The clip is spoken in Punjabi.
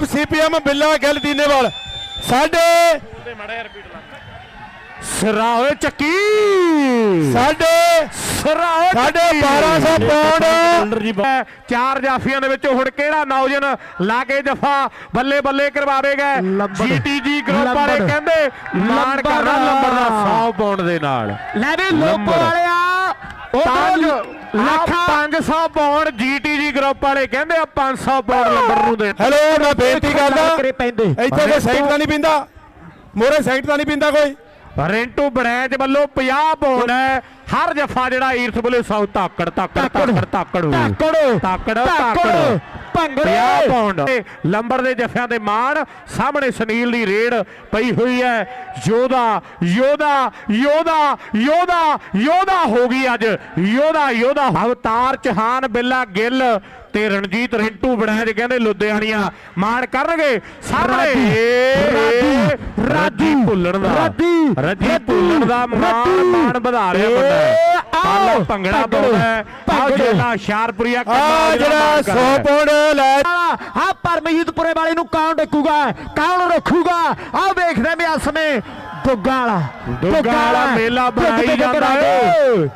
ਜਨਾਬ ਸੀਪੀਐਮ ਬਿੱਲਾ ਗਿੱਲ ਦੀਨੇਵਾਲ ਸਾਡੇ ਸਰਾਏ ਚੱਕੀ ਸਾਡੇ ਸਰਾਏ ਸਾਡੇ 1200 ਪਾਉਂਡ ਚਾਰ ਜਾਫੀਆਂ ਦੇ ਵਿੱਚੋਂ ਹੁਣ ਕਿਹੜਾ ਨੌਜਵਾਨ ਲਾ ਕੇ ਜਫਾ ਬੱਲੇ ਬੱਲੇ ਕਰਵਾਵੇਗਾ। ਜੀਟੀਜੀ ਗਰੁੱਪ ਵਾਲੇ। ਕਹਿੰਦੇ ਲੰਬੜ। ਕਰਨਾ ਲੰਬੜ ਦਾ 100 ਪਾਉਂਡ ਦੇ ਨਾਲ ਲੈ ਵੀ ਲੋਪੋ। ਵਾਲਿਆ ਉਹ ਲੱਖ ਲੱਖਾਂ 500 ਪਾਉਂਡ ਜੀਟੀਜੀ ਗਰੁੱਪ ਵਾਲੇ ਕਹਿੰਦੇ ਆ 500 ਪਾਉਂਡ ਲੰਬੜ ਨੂੰ ਦੇ ਹੈਲੋ ਮੈਂ ਬੇਨਤੀ ਕਰਦਾ। ਇੱਥੇ ਕੋਈ ਸਾਈਡ ਤਾਂ ਨਹੀਂ ਪਿੰਦਾ? ਮੋਰੇ ਸਾਈਡ ਤਾਂ ਨਹੀਂ ਪਿੰਦਾ ਕੋਈ? ਰਿੰਟੂ ਬੜੈਚ ਵੱਲੋਂ 50 ਪਾਉਂਡ ਹੈ। ਹਰ ਜਫਾ ਜਿਹੜਾ ਈਰਥ ਬੋਲੇ ਸੌ ਤਾਕੜ ਤਾਕੜ। ਤਾਕੜ। ਤਾਕੜ ਤਾਕੜ। ਤਾਕੜ। ਭੰਗੜੇ 50 ਪਾਉਂਡ ਤੇ ਲੰਬੜ ਦੇ ਜਫਿਆਂ ਦੇ ਮਾਣ ਸਾਹਮਣੇ ਸੁਨੀਲ ਦੀ ਰੇਡ ਪਈ ਹੋਈ ਹੈ। ਯੋਧਾ ਯੋਧਾ ਯੋਧਾ ਯੋਧਾ ਯੋਧਾ ਹੋ ਗਈ ਅੱਜ। ਯੋਧਾ ਯੋਧਾ। ਅਵਤਾਰ ਚਹਾਨ ਬਿੱਲਾ ਗਿੱਲ ਤੇ ਰਣਜੀਤ ਰਿੰਟੂ ਬੜੈਜ ਕਹਿੰਦੇ ਲੁਧਿਆਣੀਆਂ ਮਾਣ ਕਰਨਗੇ। ਸਾਹਮਣੇ ਰਾਜੀ ਭੁੱਲਣ ਦਾ। ਰਾਜੀ, ਭੁੱਲਣ ਦਾ ਮਾਣ। ਮਾਣ ਵਧਾ ਰਿਹਾ ਬੰਦਾ। ਭੰਗੜਾ। ਜਿਹੜਾ ਹੁਸ਼ਿਆਰਪੁਰੀਆ ਆ ਜਿਹੜਾ 100 ਪਾਉਂਡ ਲੈ ਆ ਪਰਮਜੀਤਪੁਰੇ ਵਾਲੇ ਨੂੰ ਕੌਣ ਡੱਕੂਗਾ? ਕੌਣ ਰੱਖੂਗਾ? ਆ ਵੇਖਦੇ ਮੈਂ ਅਸਮੇ ਦੁੱਗਾ ਵਾਲਾ ਦੁੱਗਾ ਵਾਲਾ ਮੇਲਾ ਬਣਾਈ ਜਾਂਦਾ। ਏ